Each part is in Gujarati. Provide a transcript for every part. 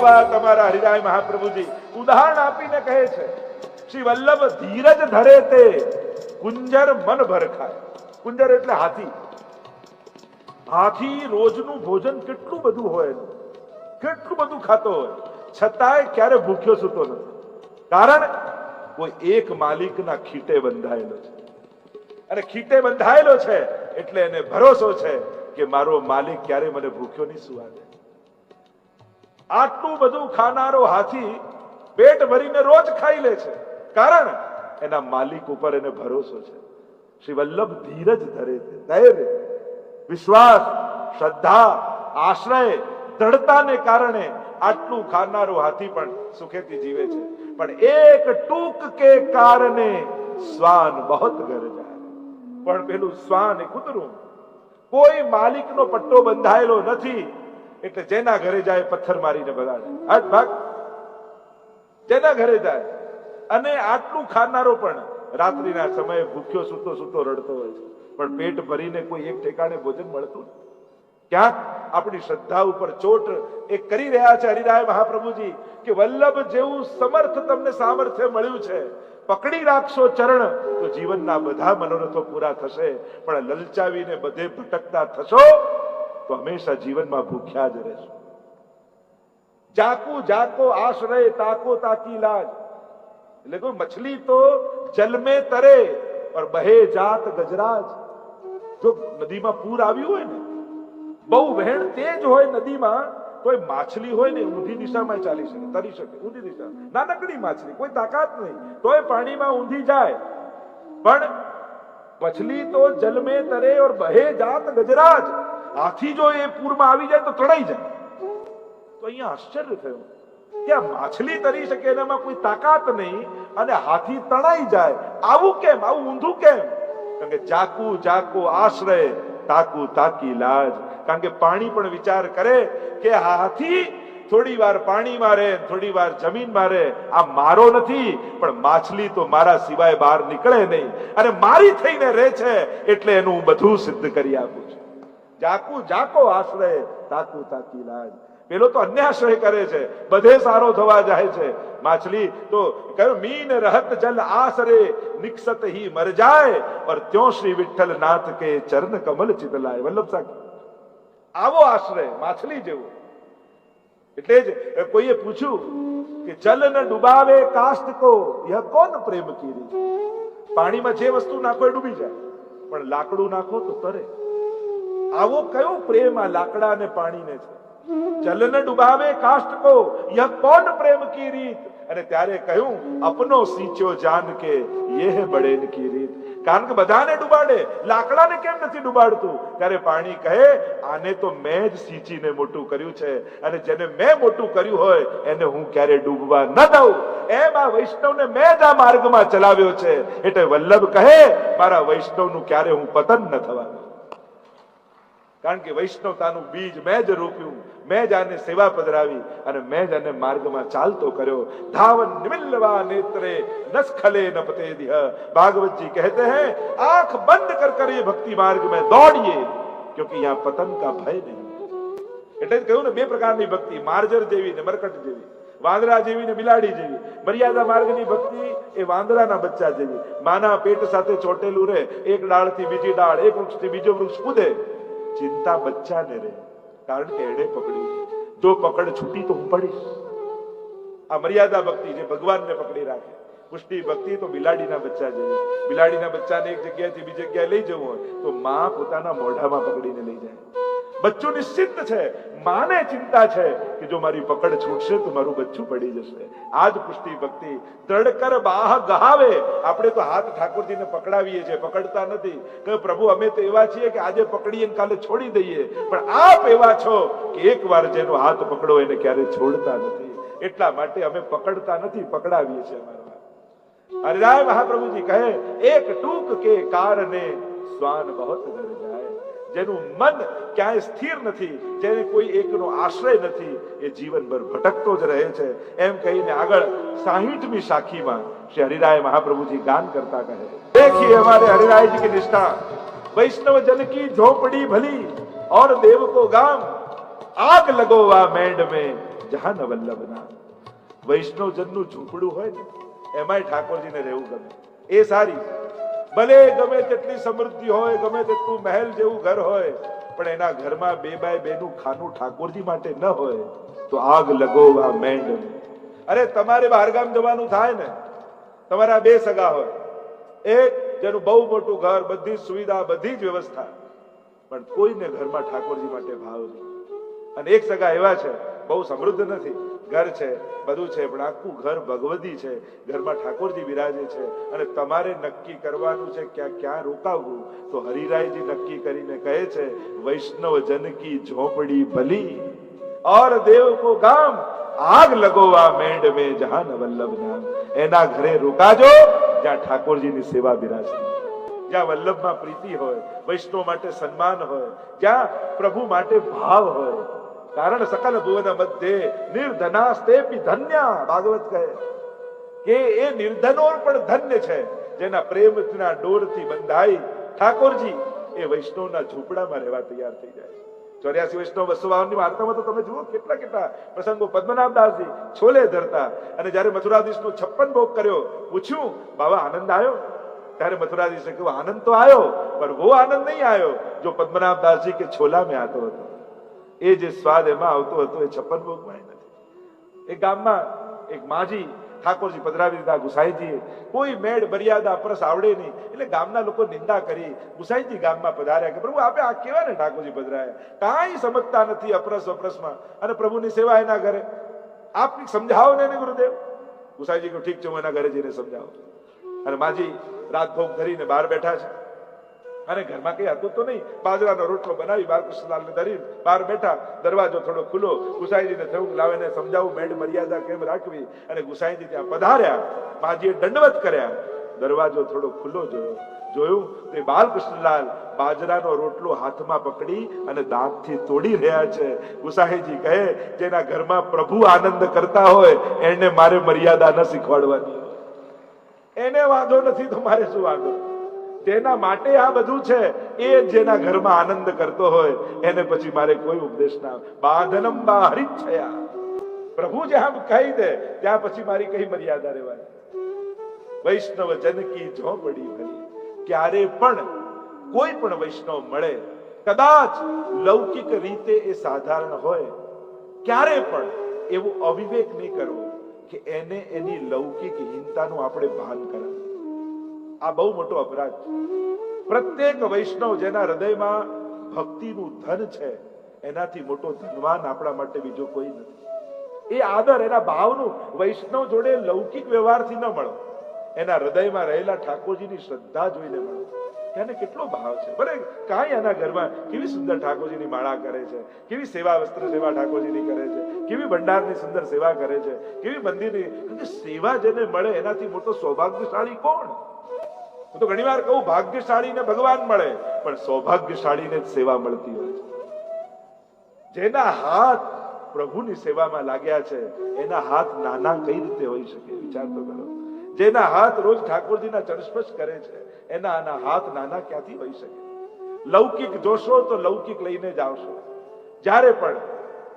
ભગવા તમારા હરિરાય મહાપ્રભુજી. ઉદાહરણ આપીને કહે છે, શ્રી વલ્લભ ધીરજ ધરે તે કુંજર મન ભર કુંજર એટલે હાથી. હાથી રોજનું ભોજન કેટલું બધું હોય, કેટલું બધું ખાતો હોય, છતાંય ક્યારે ભૂખ્યો સૂતો નથી. કારણ કોઈ એક માલિકના ખીટે બંધાયેલો છે. અને ખીટે બંધાયેલો છે એટલે એને ભરોસો છે કે મારો માલિક ક્યારે મને ભૂખ્યો નહીં સુવા દે. આટલું બધું ખાનારો હાથી પેટ ભરીને રોજ ખાઈ લે છે. કારણ એના માલિક ઉપર એને ભરોસો છે. શ્રી વલ્લભ ધીરજ ધરે છે ધૈર્ય વિશ્વાસ, શ્રદ્ધા, આશ્રય, દ્રઢતાને કારણે આટલું ખાનારો હાથી પણ સુખેથી જીવે છે. પણ એક ટૂંક કે કારણે શ્વાન બહોત ઘર જાય પણ પેલું શ્વાન એ કૂતરું. કોઈ માલિકનો પટ્ટો બંધાયેલો નથી. એટલે જેના ઘરે જાય પથ્થર મારીને બગાડે. હટ ભાગ. જેના ઘરે જાય. અને આટલું ખાનારો પણ રાત્રિના સમયે ભૂખ્યો, સૂતો સૂતો રડતો હોય છે. પણ પેટ ભરીને કોઈ એક ઠેકાણે ભોજન મળતું ક્યાંક આપણી શ્રદ્ધા ઉપર ચોટ એ કરી રહ્યા છે હરિરાય મહાપ્રભુજી કે વલ્લભ જેવું સમર્થ તમને સામર્થ્ય મળ્યું છે. પકડી રાખશો ચરણ, તો જીવનના બધા મનોરથો પૂરા થશે. પણ લલચાવીને બધે ભટકતા થશો તો હંમેશા જીવનમાં ભૂખ્યા જ રહેશો. જાકુ, જાકો, આશ્રય, તાકો, તાકી, લાજ. એટલે કોઈ મછલી તો જલમે તરે પર બહે જાત ગજરાજ. જો નદીમાં પૂર આવ્યું હોય ને, બહુ વહેણ તેજ હોય નદીમાં કોઈ માછલી હોય ને ઊંધી દિશામાં ચાલી શકે, તરી શકે, ઊંધી દિશા. નાનકડી માછલી, કોઈ તાકાત નહીં તો એ પાણીમાં ઊંધી જાય. પણ મછલી તો જલમે તરે ઓર બહે જાત ગજરાજ. હાથી જો એ પૂરમાં આવી જાય તો તણાઈ જાય. તો અહીંયા આશ્ચર્ય થયું ત્યાં માછલી તરી શકે એનામાં કોઈ તાકાત નહીં અને હાથી તણાઈ જાય. આવું કેમ? આવું ઊંધું કેમ? કારણ કે જાકુ જાકુ આશ્રય તાકુ, તાકી લાજ. કારણ કે પાણી પણ વિચાર કરે કે હાથી થોડી વાર પાણી મારે, થોડી વાર જમીન મારે. આ મારો નથી, પણ માછલી તો મારા સિવાય બહાર નીકળે નહીં. અને મારી થઈને રહે છે એટલે એનું હું બધું સિદ્ધ કરી આપું છું. જાકુ જાકો આશ્રય તાકુ તાકી લાજ પેલો તો અન્યાશ્રય કરે છે, બધે સારો થવા જાય છે. માછલી તો કહ્યું, મીન રહત જલ આસરે નિક્ષત હી મર જાય. પર ત્યો શ્રી વિઠ્ઠલ નાથ કે ચરણ કમલ ચિતલાય વલ્લભ સાહેબ, આવો આશ્રય માછલી જેવો. એટલે જ કોઈએ પૂછ્યું કે, જલ ન ડુબાવે કાસ્ટ કો, યહ કોન પ્રેમ કીરી? પાણીમાં જે વસ્તુ નાખો એ ડૂબી જાય. પણ લાકડું નાખો તો તરે. આવો કયો પ્રેમ આ લાકડા અને પાણીને છે? જલ ન ડુબાવે કાષ્ટ કો યહ કોણ પ્રેમ કી રીત. અને ત્યારે કહ્યું, અપનો સીંચ્યો જાન કે યે હે બડેન કી રીત. કારણ કે બધાને ડુબાડે, લાકડાને કેમ નથી ડુબાડતું? ત્યારે પાણી કહે, આને તો મેં જ સિંચીને મોટું કર્યું છે. અને જેને મેં મોટું કર્યું હોય, એને હું ક્યારે ડૂબવા ન દઉં? એમ આ વૈષ્ણવને મેં જ આ માર્ગમાં ચલાવ્યો છે. એટલે વલ્લભ કહે, મારા વૈષ્ણવનું ક્યારે હું પતન ન થવા દઉં કારણ કે વૈષ્ણવતાનું બીજ મેં જ રોપ્યું, મેં જ આને સેવા પધરાવી અને મેં જ આને માર્ગમાં ચાલતો કર્યો. ધાવ નિમિલ્લવા નેત્રે નસખલે ન પતે દિહ. ભાગવતજી કહેતે હે, આંખ બંધ કર કર ये ભક્તિ માર્ગ મેં દોડીએ, ક્યોંકિ યહાં પતન કા ભય નહીં. એટલે જ કહ્યું ને, બે પ્રકારની ભક્તિ, માર્જર જેવી ને મરકટ જેવી, વાંદરા જેવી ને બિલાડી જેવી. મર્યાદા માર્ગની ભક્તિ એ વાંદરાના બચ્ચા જેવી. માના પેટ સાથે ચોટેલું રહે, એક ડાળથી બીજી ડાળ, એક વૃક્ષથી બીજો વૃક્ષ કૂદે. ચિંતા બચ્ચાને રહે કારણ કે એણે પકડ્યું જો પકડ છૂટી તો હું પડીશ. આ મર્યાદા ભક્તિ જે ભગવાનને પકડી રાખે. પુષ્ટિ ભક્તિ તો બિલાડીના બચ્ચા જેવી. બિલાડીના બચ્ચાને એક જગ્યાએથી બીજી જગ્યાએ લઈ જવું હોય તો માં પોતાના મોઢામાં પકડીને લઈ જાય. બચ્ચું નિશ્ચિત છે, માને ચિંતા છે કે જો મારી પકડ છૂટશે તો મારું બચ્ચું પડી જશે. આ જ પુષ્ટિ ભક્તિ દ્રઢકર બાહ ગહાવે. આપણે તો હાથ ઠાકોરજીને પકડાવીએ છીએ, પકડતા નથી. કે પ્રભુ, અમે તો એવા છીએ કે આજે પકડીએ ને કાલે છોડી દઈએ. પણ આપ એવા છો કે એકવાર જેનો હાથ પકડો એને ક્યારે છોડતા નથી. એટલા માટે અમે પકડતા નથી, પકડાવીએ છીએ અમારા હરિરાય મહાપ્રભુજી કહે, એક ટૂંક કે કારણે શ્વાન બહોત ડર જેનું મન ક્યાંય સ્થિર નથી, જેને કોઈ એકનો આશ્રય નથી, એ જીવનભર ભટકતો જ રહે છે. એમ કહીને આગળ સાહીઠમી શાખીમાં શ્રી હરિરાય મહાપ્રભુજી ગાન કરતા કહે દેખી અમારે હરિરાયજી કી નિષ્ઠા. વૈષ્ણવ જન કી ઝોપડી ભલી, ઓર દેવ કો ગામ, આગ લગોવા મેંડ મે જહાન વલ્લભના વૈષ્ણવ જનનું ઝૂંપડું હોય ને, એમાંય ઠાકોરજીને રહેવું ગમે. એ સારી. ભલે ગમે તેટલી સમૃદ્ધિ હોય, ગમે તેટલું મહેલ જેવું ઘર હોય, પણ એના ઘરમાં બે બાય બેનું ખાનું ઠાકોરજી માટે ન હોય, તો આગ લગોવા મેંડ અરે, તમારે બહારગામ જવાનું થાય ને? તમારા બે સગા હોય. એક જેનું બહુ મોટું ઘર, બધી સુવિધા, બધી જ વ્યવસ્થા. પણ કોઈને ઘરમાં ઠાકોરજી માટે ભાવ નહીં. અને એક સગા એવા છે, બહુ સમૃદ્ધ નથી. ઘર છે, બધું છે, પણ આખું ઘર ભગવદી છે. ઘરમાં ઠાકોરજી બિરાજે છે અને તમારે નક્કી કરવાનું છે ક્યાં ક્યાં રોકાવવું. તો હરિરાયજી નક્કી કરીને કહે છે, વૈષ્ણવ જનકી ઝોપડી ભલી, ઓર દેવ કો ગામ આગ લગોવા મેંડ મે જહાન વલ્લભ નામ. એના ઘરે રોકાજો, જ્યાં ઠાકોરજીની સેવા બિરાજે. જ્યાં વલ્લભમાં પ્રીતિ હોય, વૈષ્ણવ માટે સન્માન હોય, જ્યાં પ્રભુ માટે ભાવ હોય કારણ સકલ ભુવન મધ્યે નિર્ધનાસ્તે ધન્ય, ભાગવત કહે. કે એ નિર્ધનો પણ ધન્ય છે, જેના પ્રેમના ડોરથી બંધાઈ ઠાકોરજી, એ વૈષ્ણવના ઝૂંપડામાં રહેવા તૈયાર થઈ જાય ચોર્યાસી વૈષ્ણવ બસો બાવનની વાર્તામાં તો તમે જુઓ કેટલા કેટલા પ્રસંગો પદ્મનાભદાસજી છોલે ધરતા. અને જ્યારે મથુરાધીશનો છપ્પન ભોગ કર્યો, પૂછ્યું બાબા આનંદ આવ્યો ત્યારે મથુરાધીશે કહ્યું, આનંદ તો આવ્યો પણ વો આનંદ નહીં આવ્યો જો પદ્મનાભદાસજી કે છોલા મેં આતો હતો. એ જે સ્વાદ એમાં આવતો હતો એ છપ્પન ભોગમાં નથી. એ ગામમાં એક માજી ઠાકોરજી પધરાવી દીધા ગુસાઈજીએ કોઈ મેળ મર્યાદા પરસ આવડે નહીં. એટલે ગામના લોકો નિંદા કરી, ગુસાઈજી ગામમાં પધાર્યા કે, પ્રભુ, આપે આ કેવા ને ઠાકોરજી પધરાયા? કાંઈ સમજતા નથી અપરસ અપરસમાં. અને પ્રભુની સેવા એના ઘરે. આપ સમજાવો ને ગુરુદેવ? ગુસાઈજી કહ્યું, ઠીક છે, હું એના ઘરે જઈને સમજાવું. અને માજી રાત ભોગ ધરીને બહાર બેઠા છે. અને ઘરમાં કઈ હતું તો નહીં. બાજરાનો રોટલો બનાવી બાલકૃષ્ણલાલને ધરી બહાર બેઠા, દરવાજો થોડો ખુલ્લો. ગુસાઈજીને થયું લાવે ને સમજાવું મેડ મર્યાદા કેમ રાખવી? અને ગુસાઈજી ત્યાં પધાર્યા. માજીએ દંડવત કર્યા. દરવાજો થોડો ખુલ્લો જોયો. જોયું તે બાલકૃષ્ણલાલ બાજરાનો રોટલો હાથમાં પકડી અને દાંતથી તોડી રહ્યા છે. ગુસાઈજી કહે, જેના ઘરમાં પ્રભુ આનંદ કરતા હોય, એને મારે મર્યાદા ન શીખવાડવાની. એને વાંધો નથી તો મારે શું વાંધો? જેના માટે આ બધું છે. એ જેના ઘરમાં આનંદ કરતો હોય, એને પછી મારે કોઈ ઉપદેશ ના બાંધનમ બા હરિચ્છયા. પ્રભુ જ્યાં કહી દે, ત્યાં પછી મારી કઈ મર્યાદા રહેવાની? વૈષ્ણવ જનકી ઝોપડી ભરી. ક્યારે પણ કોઈ પણ વૈષ્ણવ મળે, કદાચ લૌકિક રીતે એ સાધારણ હોય, ક્યારે પણ એવું અવિવેક નહીં કરવો કે એને એની લૌકિક હીનતાનું આપણે ભાન કરાવવું. આ બહુ મોટો અપરાધ છે. પ્રત્યેક વૈષ્ણવ જેના હૃદયમાં ભક્તિનું ધન છે, એનાથી મોટો ધનવાન આપણા માટે બીજો કોઈ નથી. એ આદર, એના ભાવનું વૈષ્ણવ જોડે લૌકિક વ્યવહારથી ન મળો. એના હૃદયમાં રહેલા ઠાકોરજીની શ્રદ્ધા જોઈને મળો. એને કેટલો ભાવ છે. ભલે કાંઈ એના ઘરમાં કેવી સુંદર ઠાકોરજીની માળા કરે છે, કેવી સેવા વસ્ત્ર સેવા ઠાકોરજીની કરે છે, કેવી ભંડારની સુંદર સેવા કરે છે, કેવી મંદિરની સેવા જેને મળે એનાથી મોટો સૌભાગ્યશાળી કોણ? હું તો ઘણી વાર કહું, ભાગ્યશાળીને ભગવાન મળે, પણ સૌભાગ્યશાળીને જ સેવા મળતી હોય છે. જેના હાથ પ્રભુની સેવામાં લાગ્યા છે, એના હાથ નાના કઈ રીતે હોઈ શકે, વિચાર તો કરો. જેના હાથ રોજ ઠાકોરજીના ચરસ્પર્શ કરે છે, એના આના હાથ નાના ક્યાંથી હોઈ શકે? લૌકિક જોશો તો લૌકિક લઈને જ આવશો. જ્યારે પણ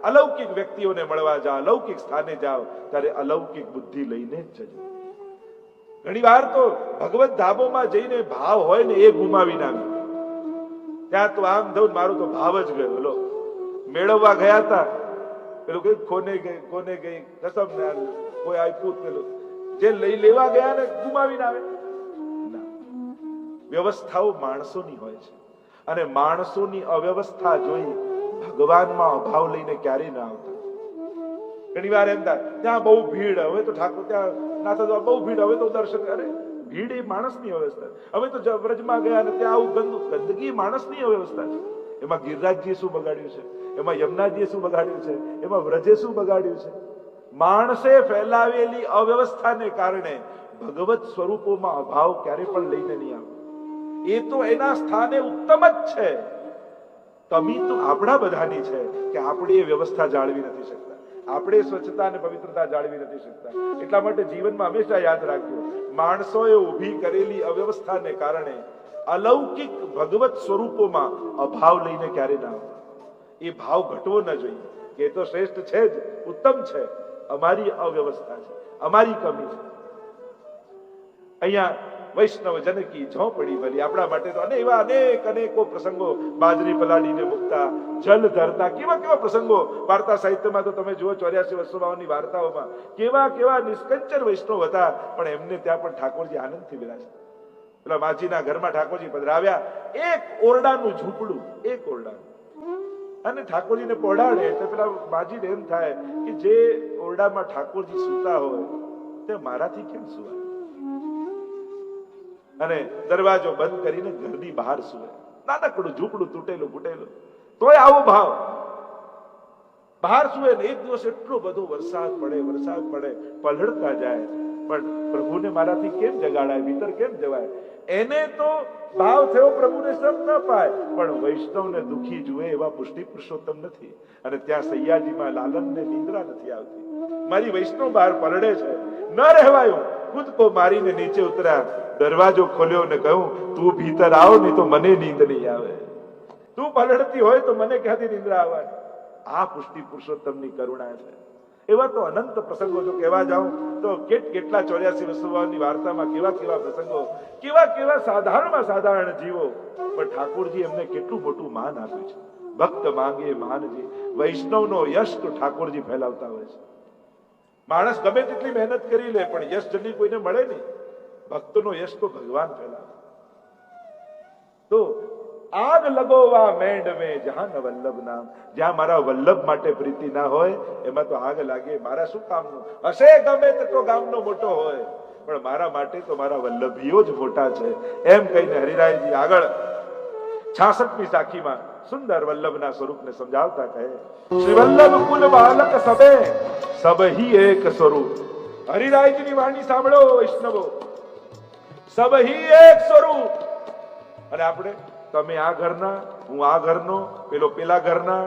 અલૌકિક વ્યક્તિઓને મળવા જાઓ લૌકિક સ્થાને જાઓ, ત્યારે અલૌકિક બુદ્ધિ લઈને જ જજો. ઘણી વાર તો ભગવત ધાબોમાં જઈને ભાવ હોય ને એ ગુમાવી નાખ્યો ત્યાં તો આમ થયું ને મારો તો ભાવ જ ગયો. લો, મેળવવા ગયા હતા પેલું કઈ કોને ગઈ કોને ગઈ કસમ ને કોઈ આપ્યું પેલું. જે લઈ લેવા ગયા ને ગુમાવીને આવે. વ્યવસ્થાઓ માણસોની હોય છે. અને માણસોની અવ્યવસ્થા જોઈ ભગવાનમાં અભાવ લઈને ક્યારેય ના આવતા. ઘણી વાર એમ થાય, ત્યાં બહુ ભીડ, હવે તો ઠાકોર ત્યાં ના થતો, બહુ ભીડ, હવે તો દર્શન કરે. ભીડ એ માણસની અવ્યવસ્થા હવે તો વ્રજમાં ગયા અને ત્યાં આવું ગંદુ, ગંદકી માણસની અવ્યવસ્થા છે. એમાં ગિરરાજજીએ શું બગાડ્યું છે? એમાં યમુનાજીએ શું બગાડ્યું છે? એમાં વ્રજે શું બગાડ્યું છે? માણસે ફેલાવેલી અવ્યવસ્થાને કારણે ભગવત સ્વરૂપોમાં અભાવ ક્યારે પણ લઈને નહીં આવે. એ તો એના સ્થાને ઉત્તમ જ છે. કમી તો આપણા બધાની છે કે આપણે એ વ્યવસ્થા જાળવી નથી શકતા. આપણે સ્વચ્છતા અને પવિત્રતા જાળવી નથી શકતા. એટલા માટે જીવનમાં હંમેશા યાદ રાખજો, માણસોએ ઊભી કરેલી અવ્યવસ્થાને કારણે અલૌકિક ભગવત સ્વરૂપોમાં અભાવ લઈને ક્યારે ના એ ભાવ ઘટવો ન જોઈએ. કે તો શ્રેષ્ઠ છે જ, ઉત્તમ છે. અમારી અવ્યવસ્થા છે, અમારી કમી છે. અહીંયા વૈષ્ણવ જનકી ઝોપડી ભલી. આપણા માટે તો અને એવા અનેક અનેકો પ્રસંગો બાજરી પલાડીને મૂકતા, જલ ધરતા. કેવા કેવા પ્રસંગો વાર્તા સાહિત્યમાં તો તમે જુઓ ચોર્યાસી વસ્તુભાવની વાર્તાઓમાં કેવા કેવા નિષ્કંચન વૈષ્ણવ હતા, પણ એમને ત્યાં પણ ઠાકોરજી આનંદથી બિરાજતા પેલા માજીના ઘરમાં ઠાકોરજી પધરાવ્યા, એક ઓરડાનું ઝૂંપડું, એક ઓરડાનું. અને ઠાકોરજીને પહોળાડે એટલે પેલા માજીને એમ થાય કે જે ઓરડામાં ઠાકોરજી સૂતા હોય, તે મારાથી કેમ સુવાય? અને દરવાજો બંધ કરીને ઘરની બહાર સુવે. નાનકડું ઝૂંપડું તૂટેલું, ફૂટેલું. તોય આવો ભાવ. બહાર સુવે ને એક દિવસ એટલો બધો વરસાદ પડે વરસાદ પડે, પલળતા જાય. પણ પ્રભુને મારાથી કેમ જગાડાય? ભીતર કેમ જવાય? એને તો ભાવ થયો પ્રભુને શ્રમ ન પાય. પણ વૈષ્ણવને દુખી જુએ એવા પુષ્ટિ પુરુષોત્તમ નથી. અને ત્યાં સૈયાજીમાં લાલનને નિંદ્રા નથી આવતી. મારી વૈષ્ણવ બહાર પલળે છે. ન રહેવાયું. કૂદકો મારીને નીચે ઉતર્યા. દરવાજો ખોલ્યો ને કહ્યું, તું ભીતર આવ, નહીં તો મને નીંદ નહીં આવે. તું પલળતી હોય તો મને ક્યાંથી નિંદ્રા આવે આ પુષ્ટિ પુરુષોત્તમની કરુણા છે. એવા તો અનંત પ્રસંગો જો કહેવા જાઉં, તો કેટ કેટલા ચોર્યાસી વસ્તુઓની વાર્તામાં કેવા કેવા પ્રસંગો, કેવા કેવા સાધારણમાં સાધારણ જીવો. પણ ઠાકોરજી એમને કેટલું મોટું માન આપ્યું છે. ભક્ત માંગે, માનજી. વૈષ્ણવનો યશ તો ઠાકોરજી ફેલાવતા હોય છે. માણસ ગમે તેટલી મહેનત કરી લે, પણ યશ જલ્દી કોઈને મળે નહીં. ભક્તનો યશ તો ભગવાન ફેલાવે. તો આગ લગોવા મેંડ મેં જહાં ન વલ્લભ નામ જ્યાં મારા વલ્લભ માટે પ્રીતિ ના હોય, એમાં તો આગ લાગે. મારા શું કામનું? હશે ગમે તેટલો ગામનો મોટો હોય. પણ મારા માટે તો મારા વલ્લભીઓ જ મોટા છે. એમ કહીને હરિરાયજી આગળ છાસઠમી સાખીમાં સુંદર વલ્લભના સ્વરૂપને સમજાવતા કહે, શ્રી વલ્લભ કુલ બાલક સબે, સબહી એક સ્વરૂપ. હરિરાયજીની વાણી સાંભળો વૈષ્ણવો. સબહી એક સ્વરૂપ. અને આપણે તમે આ ઘરના, હું આ ઘરનો, પેલો પેલા ઘરના.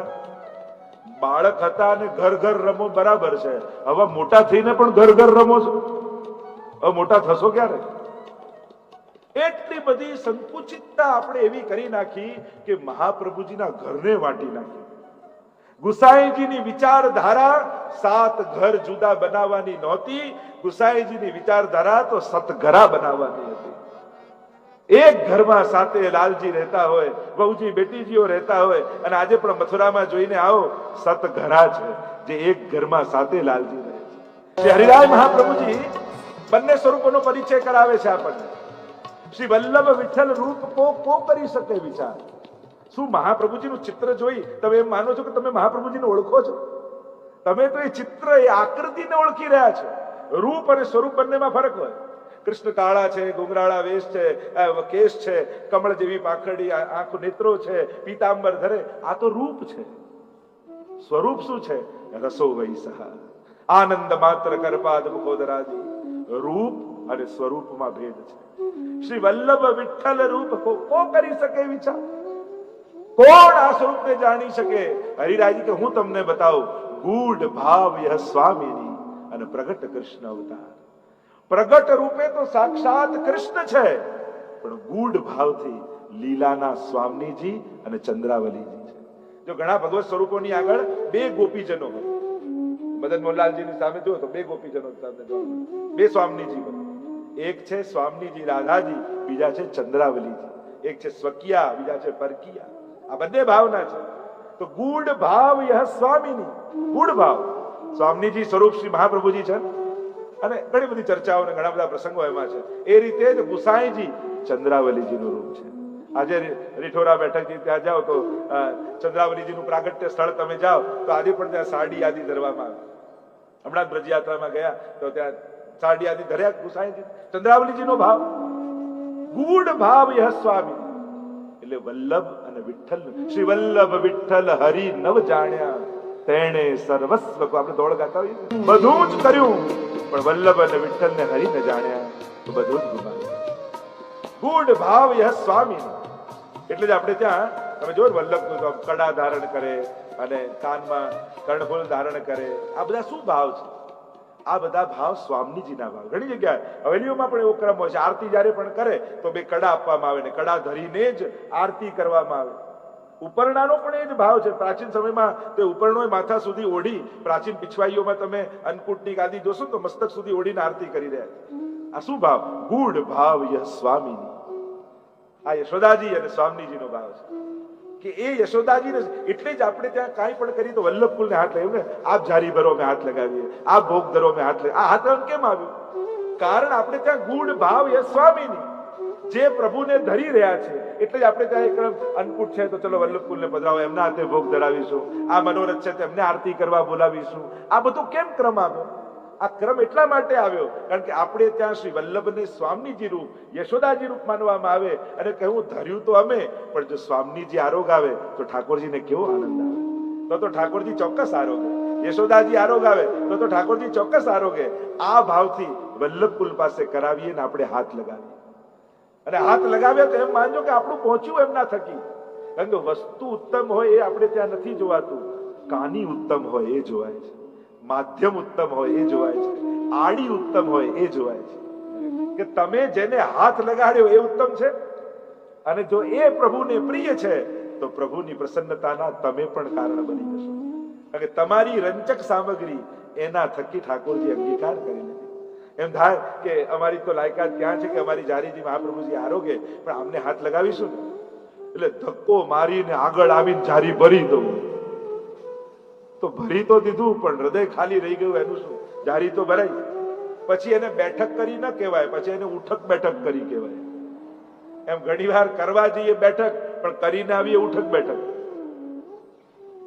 બાળક હતા અને ઘર ઘર રમો બરાબર છે. હવે મોટા થઈને પણ ઘર ઘર રમો છો. હવે મોટા થશો ક્યારે? એટલી બધી સંકુચિતતા આપણે એવી કરી નાખી કે મહાપ્રભુજીના ઘરને વાટી નાખી. ગુસાઈજીની વિચારધારા સાત ઘર જુદા બનાવવાની નહોતી. ગુસાઈજીની વિચારધારા તો સતઘરા બનાવવાની હતી. એક ઘરમાં સાથે લાલજી રહેતા હોય, વહુજી બેટીજીઓ રહેતા હોય, અને આજે પણ મથુરામાં જોઈને આવો, સતઘરા છે, જે એક ઘરમાં સાથે લાલજી રહે છે. શ્રી હરિરાય મહાપ્રભુજી, બંને સ્વરૂપોનો પરિચય કરાવે છે આપણને. શ્રી વલ્લભ વિઠ્ઠલ રૂપ કો કો કરી શકે વિચાર. શું મહાપ્રભુજીનું ચિત્ર જોઈ તમે એમ માનો છો કે તમે મહાપ્રભુજીને ઓળખો છો? તમે તો એ ચિત્ર, એ આકૃતિને ઓળખી રહ્યા છો. રૂપ અને સ્વરૂપ બંનેમાં ફરક હોય. કૃષ્ણ કાળા છે ગુંગરાળા વેશ છે કેશ છે, કમળ જેવી પાખડી આંખ નેત્રો છે, પીતાંબર ધરે. આ તો રૂપ છે. સ્વરૂપ શું છે? રસો વૈસહા આનંદ માત્ર કરપાદ મુખોદરાજી રૂપ અને સ્વરૂપમાં ભેદ છે. શ્રી વલ્લભ વિઠ્ઠલ રૂપ કો કરી શકે વિચાર? કોણ આ સ્વરૂપને જાણી શકે? હરિરાયજી કે, હું તમને બતાવું. ગૂઢ ભાવ યહ સ્વામીની અને પ્રગટ કૃષ્ણ અવતાર. પ્રગટ રૂપે તો સાક્ષાત કૃષ્ણ છે. પણ ગૂઢ ભાવથી લીલાના સ્વામીજી અને ચંદ્રાવલીજી છે. જો ઘણા ભગવત સ્વરૂપોની આગળ બે ગોપીજનો મદન મોહનલાલજીની સામે જુઓ તો બે ગોપીજનો સામે જુઓ. બે સ્વામીજી એક છે સ્વામીજી રાધાજી, બીજા છે ચંદ્રાવલીજી. એક છે સ્વકિયા, બીજા છે પરકિયા. આ બંને ભાવના છે. તો ગૂઢ ભાવ યહ સ્વામીની. ગૂઢ ભાવ. સ્વામીજી સ્વરૂપ શ્રી મહાપ્રભુજી છે. અને ઘણી બધી ચર્ચાઓ અને ઘણા બધા પ્રસંગો એમાં છે. એ રીતે જ ગુસાઈજી ચંદ્રાવલીજીનું રૂપ છે. આજે રીઠોરા બેઠકજી ત્યાં જાઓ તો ચંદ્રાવલીજીનું પ્રાગટ્ય સ્થળ તમે જાઓ તો આજે પણ ત્યાં સાડી આદિ ધરવામાં આવે. હમણાં જ બ્રજયાત્રામાં ગયા તો ત્યાં સાડી આદિ ધર્યા ગુસાઈજી. ચંદ્રાવલીજીનો ભાવ. ગુડ ભાવ યહ સ્વામી. એટલે વલ્લભ અને વિઠ્ઠલ શ્રી વલ્લભ વિઠ્ઠલ હરિ નવ જાણ્યા. તેણે સર્વસ્વ આપણે દોડ ગાતા હોઈએ બધું જ કર્યું. પણ વલ્લભ અને વિઠ્ઠલને હરી ન જાણ્યા. તો બધું જ ગુમાવ્યું. ગુડ ભાવ યહ સ્વામી. એટલે જ આપણે ત્યાં, તમે જો વલ્લભ કડા ધારણ કરે અને કાનમાં કર્ણફૂલ ધારણ કરે. આ બધા શું ભાવ છે? આ બધા ભાવ સ્વામીજીના ભાવ. ઘણી જગ્યાએ હવેલીઓમાં પણ એવો ક્રમ હોય છે. આરતી જ્યારે પણ કરે, તો બે કડા આપવામાં આવે ને કડા ધરીને જ આરતી કરવામાં આવે. ઉપરણાનો પણ એ જ ભાવ છે. પ્રાચીન સમયમાં તે ઉપરણો માથા સુધી ઓઢી પ્રાચીન પિછવાઈઓમાં તમે અન્નકૂટની ગાદી જોશો તો મસ્તક સુધી ઓઢીને આરતી કરી રહ્યા આ શું ભાવ? ગુડ ભાવ યહ સ્વામીની. આ યશોદાજી અને સ્વામીજીનો ભાવ છે. કે એ યશોદાજીને એટલે જ આપણે ત્યાં કાંઈ પણ કરીએ તો વલ્લભકુલને હાથ લઈએ. ને? આપ જારી ભરો, મેં હાથ લગાવીએ. આપ ભોગ ધરો, મેં હાથ લગાવીએ આ હાથ કેમ આવ્યું? કારણ આપણે ત્યાં ગુડ ભાવ યહ સ્વામીની. જે પ્રભુને ધરી રહ્યા છે. એટલે જ આપણે ત્યાં એક અન્નકૂટ છે, તો ચલો વલ્લભકુલને પધરાવો, એમના હાથે ભોગ ધરાવીશું. આ મનોરથ છે તેમને આરતી કરવા બોલાવીશું. આ બધું કેમ ક્રમ આવ્યો? આ ક્રમ એટલા માટે આવ્યો, કારણ કે આપણે ત્યાં શ્રી વલ્લભને સ્વામીજી રૂપ, યશોદાજી રૂપ માનવામાં આવે અને કહ્યું, ધર્યું તો અમે, પણ જો સ્વામીજી આરોગ આવે, તો ઠાકોરજીને કેવો આનંદ આવે? તો તો ઠાકોરજી ચોક્કસ આરોગે. યશોદાજી આરોગ આવે, તો તો ઠાકોરજી ચોક્કસ આરોગે. આ ભાવથી વલ્લભકુલ પાસે કરાવીએ ને આપણે હાથ લગાવીએ. અને હાથ લગાવ્યા તો એમ માનજો કે આપણું પહોંચ્યું એમના થકી. કારણ કે વસ્તુ ઉત્તમ હોય એ આપણે ત્યાં નથી જોવાતું. કાની ઉત્તમ હોય એ જોવાય છે. માધ્યમ ઉત્તમ હોય એ જોવાય છે. આડી ઉત્તમ હોય એ જોવાય છે. કે તમે જેને હાથ લગાડ્યો એ ઉત્તમ છે? અને જો એ પ્રભુને પ્રિય છે, તો પ્રભુની પ્રસન્નતાના તમે પણ કારણ બની જશો. કે તમારી રંચક સામગ્રી એના થકી ઠાકોરજી અંગીકાર કરી લીધી એમ થાય કે અમારી તો લાયકાત ક્યાં છે કે અમારી જારીજી મહાપ્રભુજી આરોગે પણ આમને હાથ લગાવીશું ને? એટલે ધક્કો મારીને આગળ આવીને જારી ભરી દઉં. તો ભરી તો દીધું, પણ હૃદય ખાલી રહી ગયું એનું શું? જારી તો ભરાઈ. પછી એને બેઠક કરી ન કહેવાય, પછી એને ઉઠક બેઠક કરી કહેવાય. એમ ઘણીવાર કરવા જઈએ બેઠક, પણ કરીને આવીએ ઉઠક બેઠક.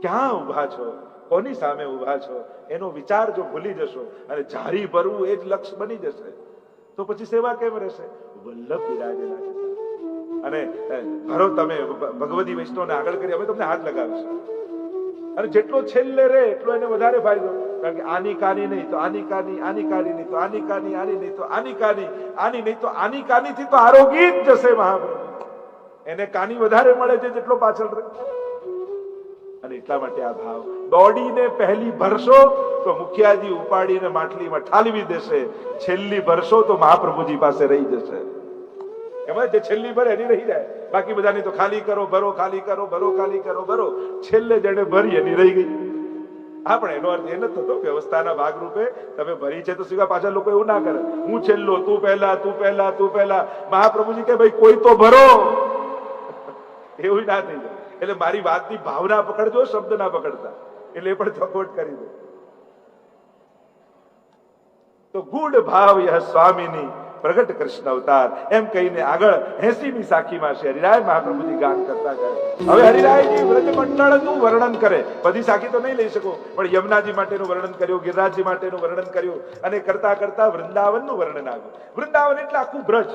ક્યાં ઊભા છો? કોની સામે ઊભા છો? એનો વિચાર જો ભૂલી જશો અને જારી ભરવું એ જ લક્ષ્ય બની જશે. તો પછી સેવા કેમ રહેશે? વલ્લભ બિરાજેલા અને ભરો તમે ભગવતી વૈષ્ણવને આગળ કરી, અમે તમને હાથ લગાવીશું. અને જેટલો છેલ્લે રહે, એટલો એને વધારે ફાયદો. કારણ કે આની કાની નહીં તો આની કાની આની કાની નહીં તો આની કાની, આની નહીં તો આની કાની, આની નહીં તો આની કાની થી તો આરોગી જ જશે મહાપ્રભુ. એને કાની વધારે મળે છે જેટલો પાછળ રહે. અને એટલા માટે આ ભાવ. દોડીને પહેલી ભરશો તો મુખિયાજી ઉપાડીને માટલીમાં ઠાલવી દેશે. છેલ્લી ભરશો તો મહાપ્રભુજી પાસે રહી જશે. એમાં જે છેલ્લી ભરે એની રહી જાય. બાકી બધાની તો ખાલી કરો, ભરો, ખાલી કરો, ભરો, ખાલી કરો, ભરો. છેલ્લે જેને ભરી એની રહી ગઈ. હા, પણ એનો અર્થ એ નથી થતો વ્યવસ્થાના ભાગરૂપે તમે ભરી છે તો સિવાય પાછા લોકો એવું ના કરે. હું છેલ્લો, તું પહેલા તું પહેલા તું પહેલા. મહાપ્રભુજી કે, ભાઈ, કોઈ તો ભરો. એવું ના થઈ જાય. એટલે મારી વાતની ભાવના પકડજો, શબ્દ ના પકડતા. એટલે પણ ચોખવટ કરી દો. તો ગુડ ભાવ યહ સ્વામીની પ્રગટ કૃષ્ણ અવતાર. એમ કહીને આગળ એસીમી સાખીમાં શ્રી હરિરાય મહાપ્રભુજી ગાન કરતા ગયા. હવે હરિરાયજી વ્રજ મંડળનું વર્ણન કરે. બધી સાખી તો નહીં લઈ શકો, પણ યમુનાજી માટેનું વર્ણન કર્યું, ગિરરાજજી માટેનું વર્ણન કર્યું, અને કરતા કરતા વૃંદાવનનું વર્ણન આવ્યું. વૃંદાવન એટલે આખું બ્રજ.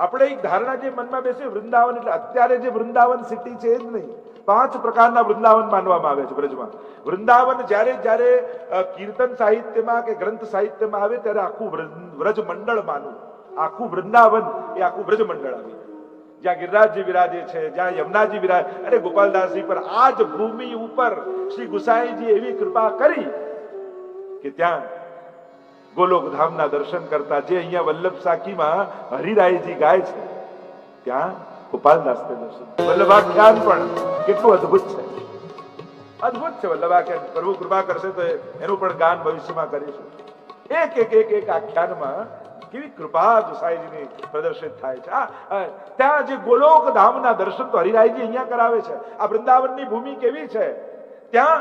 આપણે એક ધારણા જે મનમાં બેસે, વૃંદાવન એટલે અત્યારે જે વૃંદાવન સિટી છે એ જ નહીં. પાંચ પ્રકારના વૃંદાવન માનવામાં આવે છે બ્રજમાં. વૃંદાવન જ્યારે જ્યારે કીર્તન સાહિત્યમાં કે ગ્રંથ સાહિત્યમાં આવે, ત્યારે આખું વ્રજ મંડળ માનવું. આખું વૃંદાવન એ આખું વ્રજ મંડળ આવે જ્યાં ગિરિરાજજી વિરાજે છે, જ્યાં યમુનાજી વિરાજ અરે ગોપાલદાસજી પર આ જ ભૂમિ ઉપર શ્રી ગુસાઈજી એવી કૃપા કરી કે ત્યાં ગોલોક ધામના દર્શન કરતા જે અહીંયા વલ્લભ સાખીમાં હરિરાયજી ગાય છે, ત્યાં ગોપાલદાસને દર્શન. વલ્લભાખ્યાન પણ કેટલું અદ્ભુત છે. અદ્ભુત છે વલ્લભાખ્યાન. પ્રભુ કૃપા કરશે તો એનું પણ ગાન ભવિષ્યમાં કરીશું. એક એક એક એક આખ્યાનમાં કેવી કૃપા ગુસાઈજીની પ્રદર્શિત થાય છે. ત્યાં જે ગોલોક ધામના દર્શન તો હરિરાયજી અહીંયા કરાવે છે. આ વૃંદાવનની ભૂમિ કેવી છે? ત્યાં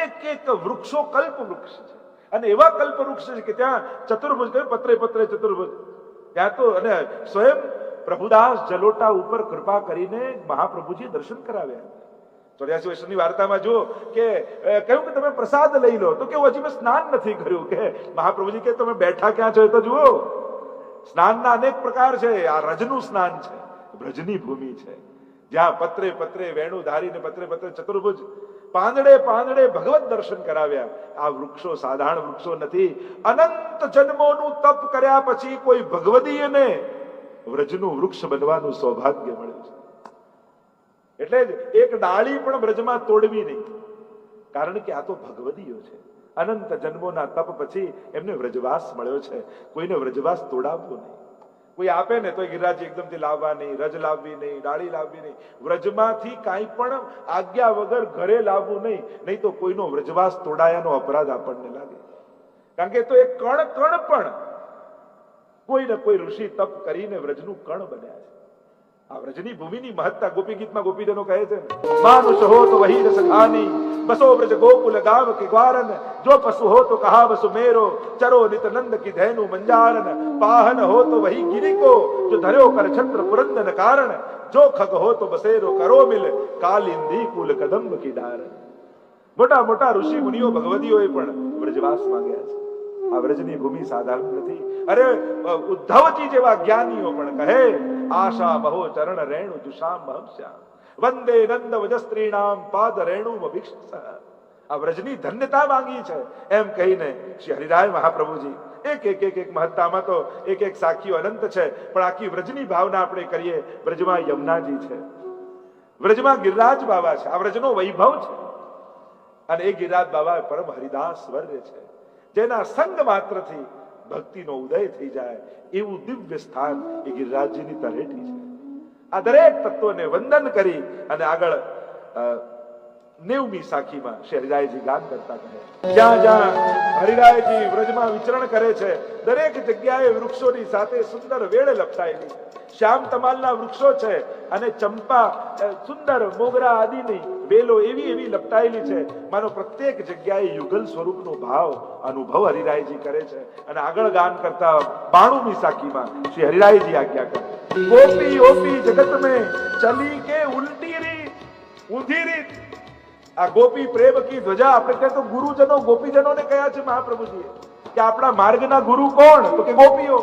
એક એક વૃક્ષો કલ્પ વૃક્ષ છે. અને એવા કલ્પ વૃક્ષ છે કે ત્યાં ચતુર્ભુજ કહ્યું પત્રે પત્રે ચતુર્ભુજ. ત્યાં તો અને સ્વયં પ્રભુદાસ જલોટા ઉપર કૃપા કરીને મહાપ્રભુજી દર્શન કરાવ્યા. ચોર્યાસી વર્ષની વાર્તામાં જુઓ કે કહ્યું કે તમે પ્રસાદ લઈ લો, તો કેવું હજી મેં સ્નાન નથી કર્યું કે? મહાપ્રભુજી કે, તમે બેઠા ક્યાં છો? એ તો જુઓ. સ્નાનના અનેક પ્રકાર છે. આ રજનું સ્નાન છે, બ્રજની ભૂમિ છે. જ્યાં પત્રે પત્રે વેણુ ધારીને પત્રે પત્રે ચતુર્ભુજ પાંદડે પાંદડે ભગવત દર્શન કરાવ્યા. આ વૃક્ષો સાધારણ વૃક્ષો નથી. અનંત જન્મોનું તપ કર્યા પછી કોઈ ભગવદીયને વ્રજનું વૃક્ષ બનવાનું સૌભાગ્ય મળ્યું છે. એટલે જ એક ડાળી પણ વ્રજમાં તોડવી નહીં. કારણ કે આ તો ભગવદીયો છે. અનંત જન્મોના તપ પછી એમને વ્રજવાસ મળ્યો છે. કોઈને વ્રજવાસ તોડાવવો નહીં. કોઈ આપે ને તો ગિરરાજી એકદમથી લાવવા નહીં, રજ લાવવી નહીં, ડાળી લાવવી નહીં. વ્રજમાંથી કાંઈ પણ આજ્ઞા વગર ઘરે લાવવું નહીં નહીં તો કોઈનો વ્રજવાસ તોડાયાનો અપરાધ આપણને લાગે. કારણ કે તો એ કણ કણ પણ કોઈ ને કોઈ ઋષિ તપ કરીને વ્રજનું કણ બન્યા છે. આ વ્રજની ભૂમિની મહત્તા ગોપી ગીતમાં ગોપીજનો કહે છે માનુષ હો તો વહી રસ ખાની બસો વ્રજ ગોકુલ ગામ કે ગ્વારન, જો પશુ હો તો કહાવ સુમેરો, ચરો નિત નંદ કી ધૈનુ મંજારન, પાહન હો તો વહી ગિરી કો, જો ધર્યો કર છત્ર પુરંદન કારણ, જો ખગ હો તો બસેરો કરો મિલ, કાલિંદી કુલ કદંબ કી ડાર મોટા મોટા ઋષિ મુનિઓ, ભગવદીઓએ પણ વ્રજવાસ માંગ્યા છે. આ વ્રજની ભૂમિ સાધારણ નથી. અરે ઉદ્ધવજી જેવા જ્ઞાનીઓ પણ કહે, આશા બહો ચરણ રેણુ જુષામ ભવશ્યા વંદે નંદ વજસ્ત્રીણામ પાદ રેણુ ભિક્ષ આ વ્રજની ધન્યતા માંગી છે. એમ કહીને શ્રી હરિરાય મહાપ્રભુજી, એક એક એક એક મહત્તામાં તો એક એક સાખીઓ અનંત છે, પણ આખી વ્રજની ભાવના આપણે કરીએ, વ્રજમાં યમુનાજી છે. વ્રજમાં ગિરિરાજ બાબા છે. આ વ્રજનો વૈભવ છે. અને એ ગિરિરાજ બાબા પરમ હરિદાસ વર્ય છે. જેના સંગ માત્રથી ભક્તિનો ઉદય થઈ જાય એવું દિવ્ય સ્થાન એ ગિરિરાજજીની તળેટી છે. આ દરેક તત્વોને વંદન કરી અને આગળ નેવમી સાખીમાં શ્રી હરિરાયજી ગાન કરતા કહે જ્યાં જ્યાં હરિરાયજી વ્રજમાં વિચરણ કરે છે, દરેક જગ્યાએ વૃક્ષોની સાથે સુંદર વેળ લપટાયેલી છે. શ્યામ તમાલના વૃક્ષો છે અને ચંપા સુંદર મોગરા આદિની વેલો એવી એવી લપટાયેલી છે. માનો પ્રત્યેક જગ્યાએ યુગલ સ્વરૂપનો ભાવ અનુભવ હરિરાયજી કરે છે અને આગળ ગાન કરતા બાણુમી સાખીમાં શ્રી હરિરાયજી આજ્ઞા કરે ગોપી, ઓપી જગત में ચલી કે ઉલટી રીત ઊંધી રીત આ ગોપી પ્રેમ કી ધ્વજા, આપણે કહે તો ગુરુજનો, ગોપીજનોને કયા છે મહાપ્રભુજીએ કે આપણા માર્ગના ગુરુ કોણ? તો કે ગોપીઓ.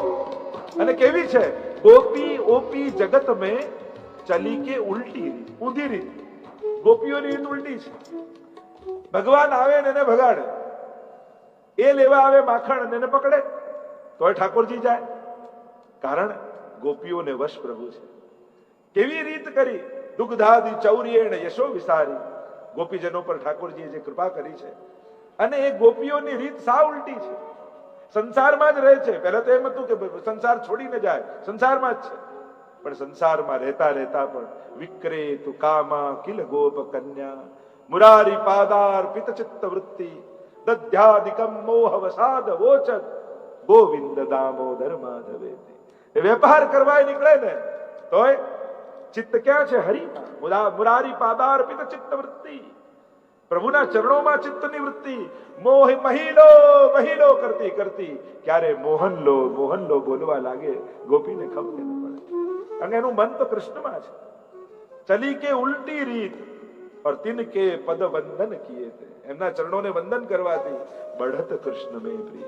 અને કેવી છે? ગોપી ઓપી જગત મેં ચલી કે ઉલટી ઊંધી રીત ગોપીઓની રીત ઉલટી છે ભગવાન આવે ને એને ભગાડે એ લેવા આવે માખણ અને એને પકડે તોય ઠાકોરજી જાય કારણ ગોપીઓને વશ પ્રભુ છે કેવી રીત કરી દુગ્ધાદિ ચૌર્યેણ યશો વિસારી ગોપીજનો પર ઠાકોરજીએ જે કૃપા કરી છે, અને એ ગોપીઓની રીત સાવ ઉલટી છે? સંસારમાં જ રહે છે. પહેલા તો એમ હતું કે સંસાર છોડીને જાય. સંસારમાં જ છે. પણ સંસારમાં રહેતા રહેતા પણ વિક્રેતુ કામા કિલ ગોપ કન્યા, મુરારી પાદાર પિત ચિત્ત વૃત્તિ, દધ્યાદિકમ મોહ વસાદ વોચત ગોવિંદ દામોદર માધવે વેપાર કરવા નીકળે ને, તોય ચિત્ત ક્યાં છે? હરિમાં. મુરા- મુરારી પાદાર પિત ચિત્ત વૃત્તિ. પ્રભુના ચરણોમાં ચિત્તની વૃત્તિ. મોહ મહિલો મહિલો કરતી કરતી. ક્યારે મોહન લો મોહન લો બોલવા લાગે, ગોપીને ખબર ન પડે. અને એનું મન તો કૃષ્ણમાં છે. ચલી કે ઉલટી રીત ઓર તિન કે પદ વંદન કીએ તે. એમના ચરણોને વંદન કરવાથી બઢત કૃષ્ણ મે પ્રિય.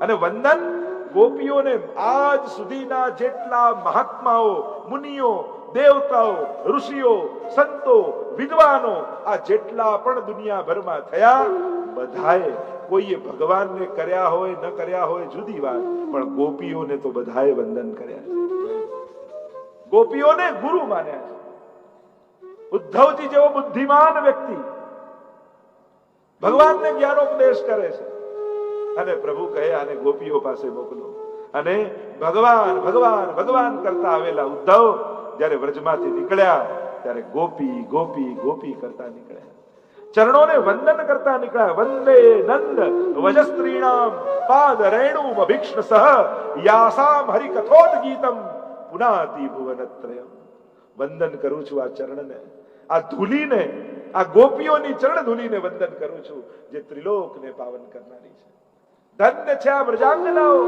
અને વંદન ગોપીઓને આજ સુધીના જેટલા મહાત્માઓ, મુનિઓ દેવતાઓ, ઋષિઓ, સંતો, વિદ્વાનો આ જેટલા પણ દુનિયાભરમાં થયા, બધાએ કોઈએ ભગવાનને કર્યા હોય, ન કર્યા હોય જુદી વાત, પણ ગોપીઓને તો બધાએ વંદન કર્યા છે. ગોપીઓને ગુરુ માન્યા છે. ઉદ્ધવજી જેવો બુદ્ધિમાન વ્યક્તિ ભગવાનને જ્ઞાનોપદેશ કરે છે. અને પ્રભુ કહે, આને ગોપીઓ પાસે મોકલો. અને ભગવાન ભગવાન ભગવાન કરતા આવેલા ઉદ્ધવ જ્યારે વ્રજમાંથી નીકળ્યા, ત્યારે ગોપી ગોપી ગોપી કરતા નીકળ્યા. ચરણોને વંદન કરતા નીકળ્યા. વંદે નંદ, વજસ્ત્રીણામ, પાદ રેણુ અભિક્ષણ સહ, યાસામ, હરિકથોદ ગીતમ, પુનાતિ ભુવનત્રયમ. વંદન કરું છું આ ચરણને. આ ધૂલીને, આ ગોપીઓની ચરણ ધૂલીને વંદન કરું છું, જે ત્રિલોકને પાવન કરનારી છે. ધન્ય છે આ વ્રજાંગનાઓ.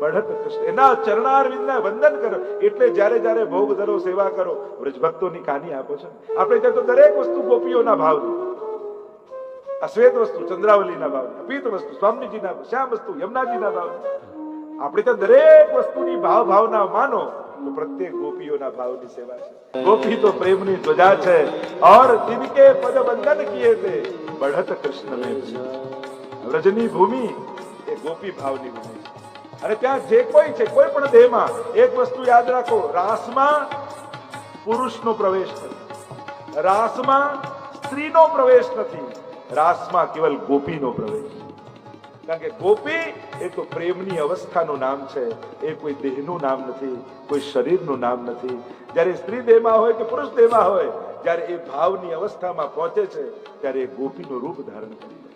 બળહત કૃષ્ણ. એના ચરણારવિંદના વંદન કરો. એટલે જ્યારે જ્યારે ભોગ ધરો, સેવા કરો, વ્રજભક્તોની કાની આપો છો આપણે ત્યાં તો દરેક વસ્તુ ગોપીઓના ભાવ અશ્વેત વસ્તુ, ચંદ્રાવલીના ભાવ પીત વસ્તુ, સ્વામીજીના શ્યામ વસ્તુ, યમુનાજીના ભાવ આપણે ત્યાં દરેક વસ્તુની ભાવ ભાવના માનો, તો પ્રત્યેક ગોપીઓના ભાવની સેવા છે. ગોપી તો પ્રેમની ધ્વજા છે. ઓર જિનકે પદ વંદન કિયે તે. બઢત કૃષ્ણ રજની ભૂમિ એ ગોપી ભાવની ભૂમિ છે. અને ત્યાં જે કોઈ છે, કોઈ પણ દેહમાં, એક વસ્તુ યાદ રાખો, રાસમાં પુરુષનો પ્રવેશ નથી. રાસમાં સ્ત્રીનો પ્રવેશ નથી. રાસમાં કેવલ ગોપીનો પ્રવેશ કારણ કે ગોપી એ તો પ્રેમની અવસ્થાનું નામ છે. એ કોઈ દેહનું નામ નથી, કોઈ શરીરનું નામ નથી. જ્યારે સ્ત્રી દેહમાં હોય કે પુરુષ દેહમાં હોય, જ્યારે એ ભાવની અવસ્થામાં પહોંચે છે, ત્યારે એ ગોપીનું રૂપ ધારણ કરી લે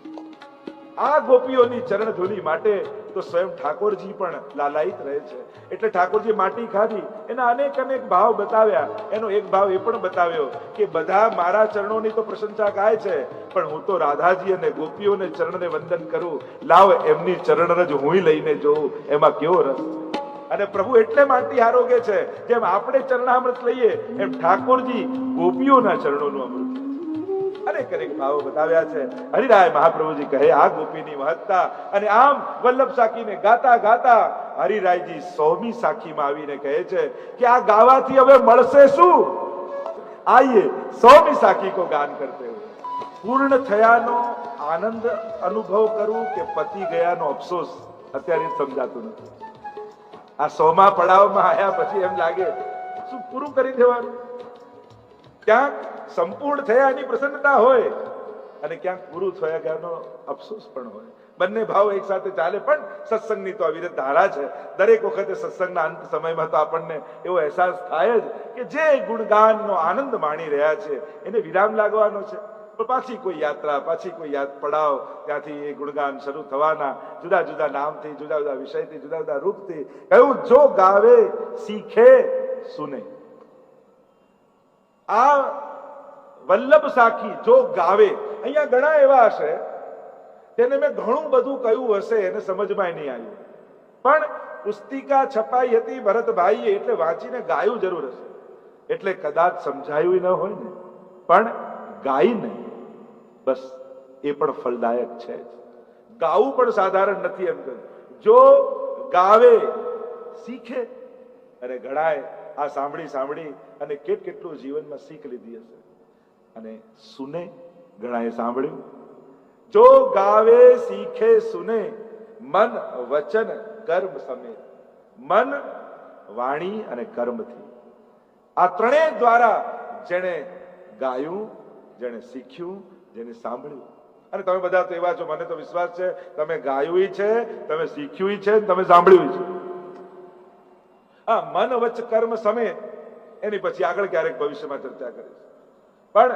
આ ગોપીઓની ચરણ ધૂલી માટે તો સ્વયં ઠાકોરજી પણ લાલાયિત રહે છે. એટલે ઠાકોરજી માટી ખાધી, એના અનેક અનેક ભાવ બતાવ્યા. એનો એક ભાવ એ પણ બતાવ્યો કે બધા મારા ચરણોની તો પ્રશંસા ગાય છે, પણ હું તો રાધાજી અને ગોપીઓને ચરણને વંદન કરું. લાવ એમની ચરણ જ હું લઈને જોઉં. એમાં કેવો રસ. અને પ્રભુ એટલે માટી આરોગ્ય છે. જેમ આપણે ચરણામૃત લઈએ, એમ ઠાકોરજી ગોપીઓના ચરણોનું અમૃત. અનેક અનેક ભાવો બતાવ્યા છે. હરિરાય મહાપ્રભુજી કહે, આ ગોપીની મહત્તા અને આમ વલ્લભ સાખીને ગાતા ગાતા હરિરાયજી સૌમી સાખીમાં આવીને કહે છે કે આ ગાવાથી હવે મળશે શું? આઈએ સૌમી સાખી કો ગાન કરતે પૂર્ણ થયાનો આનંદ અનુભવ કરવું કે પતિ ગયાનો અફસોસ અત્યારે સમજાતું નથી. આ સોમા પડાવમાં આવ્યા પછી એમ લાગે, શું પૂરું કરી દેવાનું? ક્યાંક સંપૂર્ણ થયા એની પ્રસન્નતા હોય અને ક્યાંક પૂરું થયા ગયાનો અફસોસ પણ હોય. બંને ભાવ એક સાથે ચાલે પણ સત્સંગની તો અવિરત ધારા છે. દરેક વખતે સત્સંગના અંત સમયમાં તો આપણને એવો અહેસાસ થાય જ કે જે ગુણગાનનો આનંદ માણી રહ્યા છે, એને વિરામ લાગવાનો છે. પણ પાછી કોઈ યાત્રા, પાછી કોઈ યાદ પડાવ, ત્યાંથી એ ગુણગાન શરૂ થવાના, જુદા જુદા નામથી, જુદા જુદા વિષયથી, જુદા જુદા રૂપથી કહ્યું, જો ગાવે, શીખે, સુને. આ વલ્લભ સાખી જો ગાવે, અહીંયા ઘણા એવા હશે, તેને મેં ઘણું બધું કહ્યું હશે, એને સમજમાં નહીં આવ્યું. પણ પુસ્તિકા છપાઈ હતી ભરતભાઈએ, એટલે વાંચીને ગાયું જરૂર હશે. એટલે કદાચ સમજાયું ન હોય ને, પણ ગાઈ નહીં. બસ, એ પણ ફળદાયક છે. ગાવું પણ સાધારણ નથી એમ કહ્યું. જો ગાવે, શીખે અને ઘણાએ આ સાંભળી સાંભળી અને કેટ કેટલું જીવનમાં શીખ લીધી હશે. અને સુને ઘણાએ સાંભળ્યું. જો ગાવે, શીખે સુને, મન વચન, કર્મ સમેત. મન વાણી અને કર્મથી. આ ત્રણેય દ્વારા જેણે ગાયું, જેણે શીખ્યું જેને સાંભળ્યું. અને તમે બધા તો એવા છો, મને તો વિશ્વાસ છે, તમે ગાયું છે, તમે શીખ્યું છે તમે સાંભળ્યું છે. આ મન વચ કર્મ સમેત, એની પછી આગળ ક્યારેક ભવિષ્યમાં ચર્ચા કરીશ. પણ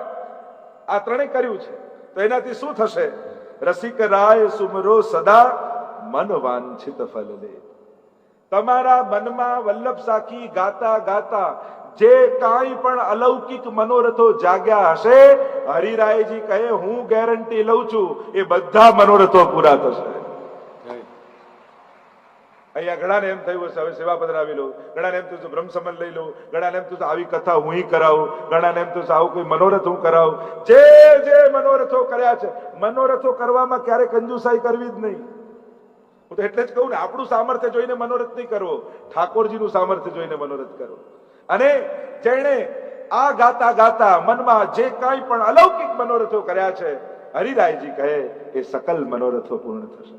આ ત્રણે કર્યું છે. તો એનાથી શું થશે? રસિક રાય સુમરો સદા મન વાંછિત ફલ લે. તમારા મનમાં વલ્લભ સાખી ગાતા ગાતા જે કાંઈ પણ અલૌકિક મનોરથો જાગ્યા હશે, હરિરાયજી કહે, હું ગેરંટી લઉં છું, એ બધા મનોરથો પૂરા થશે. અહીંયા ઘણાને એમ થયું હશે, હવે સેવા પધરાવી લો. ઘણાને એમ થયું બ્રહ્મ સંબંધ લઈ લો. ઘણાને એમ થયું આવી કથા હું કરાવું. ઘણાને એમ થયું આવું કોઈ મનોરથ હું કરાવું. જે જે મનોરથો કર્યા છે, મનોરથો કરવામાં ક્યારે કંજુસાઈ કરવી જ નહીં. હું તો એટલે જ કહું ને, આપણું સામર્થ્ય જોઈને મનોરથ નહીં કરવો. ઠાકોરજીનું સામર્થ્ય જોઈને મનોરથ કરો. અને જેણે આ ગાતા ગાતા મનમાં જે કાંઈ પણ અલૌકિક મનોરથો કર્યા છે, હરિરાયજી કહે, એ સકલ મનોરથો પૂર્ણ થશે.